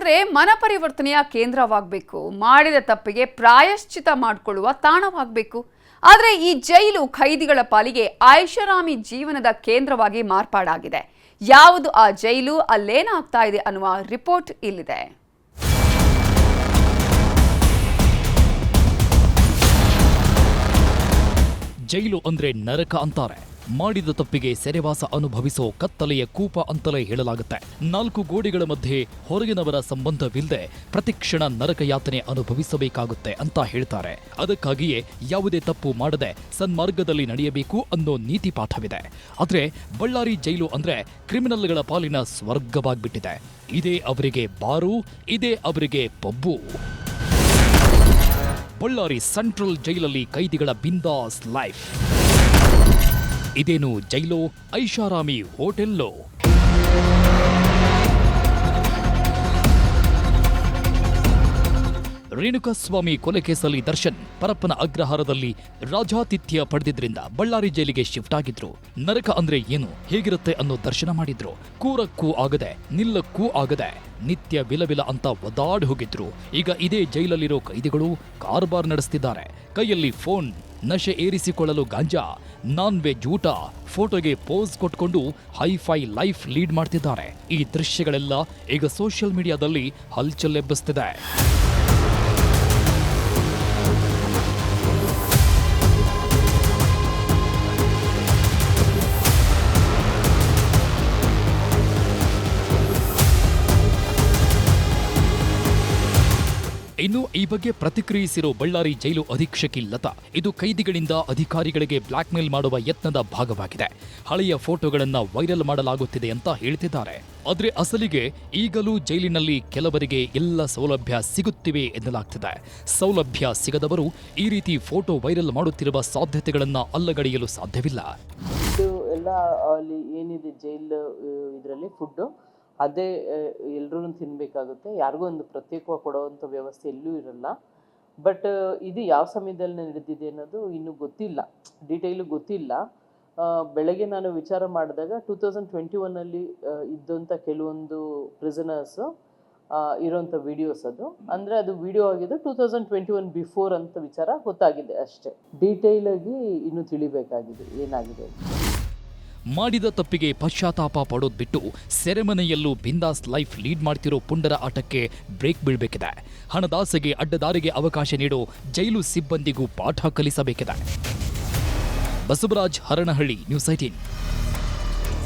ಅಂದ್ರೆ ಮನಪರಿವರ್ತನೆಯ ಕೇಂದ್ರವಾಗಬೇಕು. ಮಾಡಿದ ತಪ್ಪಿಗೆ ಪ್ರಾಯಶ್ಚಿತ ಮಾಡಿಕೊಳ್ಳುವ ತಾಣವಾಗಬೇಕು. ಆದರೆ ಈ ಜೈಲು ಖೈದಿಗಳ ಪಾಲಿಗೆ ಐಷಾರಾಮಿ ಜೀವನದ ಕೇಂದ್ರವಾಗಿ ಮಾರ್ಪಾಡಾಗಿದೆ. ಯಾವುದು ಆ ಜೈಲು, ಅಲ್ಲೇನಾಗ್ತಾ ಇದೆ ಅನ್ನುವ ರಿಪೋರ್ಟ್ ಇಲ್ಲಿದೆ. ಜೈಲು ಅಂದ್ರೆ ನರಕ ಅಂತಾರೆ. ಮಾಡಿದ ತಪ್ಪಿಗೆ ಸೆರೆವಾಸ ಅನುಭವಿಸೋ ಕತ್ತಲೆಯ ಕೂಪ ಅಂತಲೇ ಹೇಳಲಾಗುತ್ತೆ. ನಾಲ್ಕು ಗೋಡೆಗಳ ಮಧ್ಯೆ ಹೊರಗಿನವರ ಸಂಬಂಧವಿಲ್ಲದೆ ಪ್ರತಿಕ್ಷಣ ನರಕಯಾತನೆ ಅನುಭವಿಸಬೇಕಾಗುತ್ತೆ ಅಂತ ಹೇಳ್ತಾರೆ. ಅದಕ್ಕಾಗಿಯೇ ಯಾವುದೇ ತಪ್ಪು ಮಾಡದೆ ಸನ್ಮಾರ್ಗದಲ್ಲಿ ನಡೆಯಬೇಕು ಅನ್ನೋ ನೀತಿ ಪಾಠವಿದೆ. ಆದರೆ ಬಳ್ಳಾರಿ ಜೈಲು ಅಂದ್ರೆ ಕ್ರಿಮಿನಲ್ಗಳ ಪಾಲಿನ ಸ್ವರ್ಗವಾಗ್ಬಿಟ್ಟಿದೆ. ಇದೇ ಅವರಿಗೆ ಬಾರು, ಇದೇ ಅವರಿಗೆ ಪಬ್ಬು. ಬಳ್ಳಾರಿ ಸೆಂಟ್ರಲ್ ಜೈಲಲ್ಲಿ ಕೈದಿಗಳ ಬಿಂದಾಸ್ ಲೈಫ್. ಇದೇನು ಜೈಲೋ ಐಷಾರಾಮಿ ಹೋಟೆಲ್ಲೋ? ರೇಣುಕಾಸ್ವಾಮಿ ಕೊಲೆ ಕೇಸಲ್ಲಿ ದರ್ಶನ್ ಪರಪ್ಪನ ಅಗ್ರಹಾರದಲ್ಲಿ ರಾಜಾತಿಥ್ಯ ಪಡೆದಿದ್ರಿಂದ ಬಳ್ಳಾರಿ ಜೈಲಿಗೆ ಶಿಫ್ಟ್ ಆಗಿದ್ರು. ನರಕ ಅಂದ್ರೆ ಏನು, ಹೇಗಿರುತ್ತೆ ಅನ್ನೋ ದರ್ಶನ ಮಾಡಿದ್ರು. ಕೂರಕ್ಕೂ ಆಗದೆ, ನಿಲ್ಲಕ್ಕೂ ಆಗದೆ, ನಿತ್ಯ ಬಿಲಬಿಲ ಅಂತ ಒದಾಡಿ ಹೋಗಿದ್ರು. ಈಗ ಇದೇ ಜೈಲಲ್ಲಿರೋ ಕೈದಿಗಳು ಕಾರ್ಬಾರ್ ನಡೆಸ್ತಿದ್ದಾರೆ. ಕೈಯಲ್ಲಿ ಫೋನ್ ನಶೆ ಏರಿಸಿಕೊಳ್ಳಲು ಗಾಂಜಾ ನಾನ್ ವೆಜ್ ಊಟ, ಫೋಟೋಗೆ ಪೋಸ್ ಕೊಟ್ಕೊಂಡು ಹೈಫೈ ಲೈಫ್ ಲೀಡ್ ಮಾಡ್ತಿದ್ದಾರೆ. ಈ ದೃಶ್ಯಗಳೆಲ್ಲ ಈಗ ಸೋಷಿಯಲ್ ಮೀಡಿಯಾದಲ್ಲಿ ಹಲ್ಚಲ್ ಎಬ್ಬಿಸ್ತಿದೆ. ಇನ್ನು ಈ ಬಗ್ಗೆ ಪ್ರತಿಕ್ರಿಯಿಸಿರೋ ಬಳ್ಳಾರಿ ಜೈಲು ಅಧೀಕ್ಷಕಿ ಲತಾ, ಇದು ಕೈದಿಗಳಿಂದ ಅಧಿಕಾರಿಗಳಿಗೆ ಬ್ಲಾಕ್ ಮೇಲ್ ಮಾಡುವ ಯತ್ನದ ಭಾಗವಾಗಿದೆ. ಹಳೆಯ ಫೋಟೋಗಳನ್ನ ವೈರಲ್ ಮಾಡಲಾಗುತ್ತಿದೆ ಅಂತ ಹೇಳ್ತಿದ್ದಾರೆ. ಆದ್ರೆ ಅಸಲಿಗೆ ಈಗಲೂ ಜೈಲಿನಲ್ಲಿ ಕೆಲವರಿಗೆ ಎಲ್ಲ ಸೌಲಭ್ಯ ಸಿಗುತ್ತಿವೆ ಎನ್ನಲಾಗ್ತಿದೆ. ಸೌಲಭ್ಯ ಸಿಗದವರು ಈ ರೀತಿ ಫೋಟೋ ವೈರಲ್ ಮಾಡುತ್ತಿರುವ ಸಾಧ್ಯತೆಗಳನ್ನ ಅಲ್ಲಗಳೆಯಲು ಸಾಧ್ಯವಿಲ್ಲ. ಇದು ಎಲ್ಲ ಅಲ್ಲಿ ಏನಿದೆ ಜೈಲ್, ಇದರಲ್ಲಿ ಫುಡ್ಡು ಅದೇ ಎಲ್ಲರೂ ತಿನ್ನಬೇಕಾಗುತ್ತೆ ಯಾರಿಗೂ ಒಂದು ಪ್ರತ್ಯೇಕವಾಗಿ ಕೊಡುವಂಥ ವ್ಯವಸ್ಥೆ ಎಲ್ಲೂ ಇರಲ್ಲ. ಬಟ್, ಇದು ಯಾವ ಸಮಯದಲ್ಲಿ ನಡೆದಿದೆ ಅನ್ನೋದು ಇನ್ನೂ ಗೊತ್ತಿಲ್ಲ. ಡೀಟೇಲು ಗೊತ್ತಿಲ್ಲ. ಬೆಳಗ್ಗೆ ನಾನು ವಿಚಾರ ಮಾಡಿದಾಗ ಟೂ ತೌಸಂಡ್ ಟ್ವೆಂಟಿ ಒನ್ನಲ್ಲಿ ಇದ್ದಂಥ ಕೆಲವೊಂದು ಪ್ರಿಸನರ್ಸು ಇರೋಂಥ ವಿಡಿಯೋಸ್ ಅದು. ಅಂದರೆ ಅದು ವಿಡಿಯೋ ಆಗಿದ್ದು two thousand twenty one before ಅಂತ ವಿಚಾರ ಗೊತ್ತಾಗಿದೆ ಅಷ್ಟೇ. ಡೀಟೇಲಾಗಿ ಇನ್ನೂ ತಿಳಿಬೇಕಾಗಿದೆ ಏನಾಗಿದೆ. ಮಾಡಿದ ತಪ್ಪಿಗೆ ಪಶ್ಚಾತ್ತಾಪ ಪಡೋದು ಬಿಟ್ಟು ಸೆರೆಮನೆಯಲ್ಲೂ ಬಿಂದಾಸ್ ಲೈಫ್ ಲೀಡ್ ಮಾಡ್ತಿರೋ ಪುಂಡರ ಆಟಕ್ಕೆ ಬ್ರೇಕ್ ಬೀಳ್ಬೇಕಿದೆ. ಹಣದಾಸೆಗೆ ಅಡ್ಡದಾರಿಗೆ ಅವಕಾಶ ನೀಡೋ ಜೈಲು ಸಿಬ್ಬಂದಿಗೂ ಪಾಠ ಕಲಿಸಬೇಕಿದೆ. Basavaraj Haranahalli news eighteen.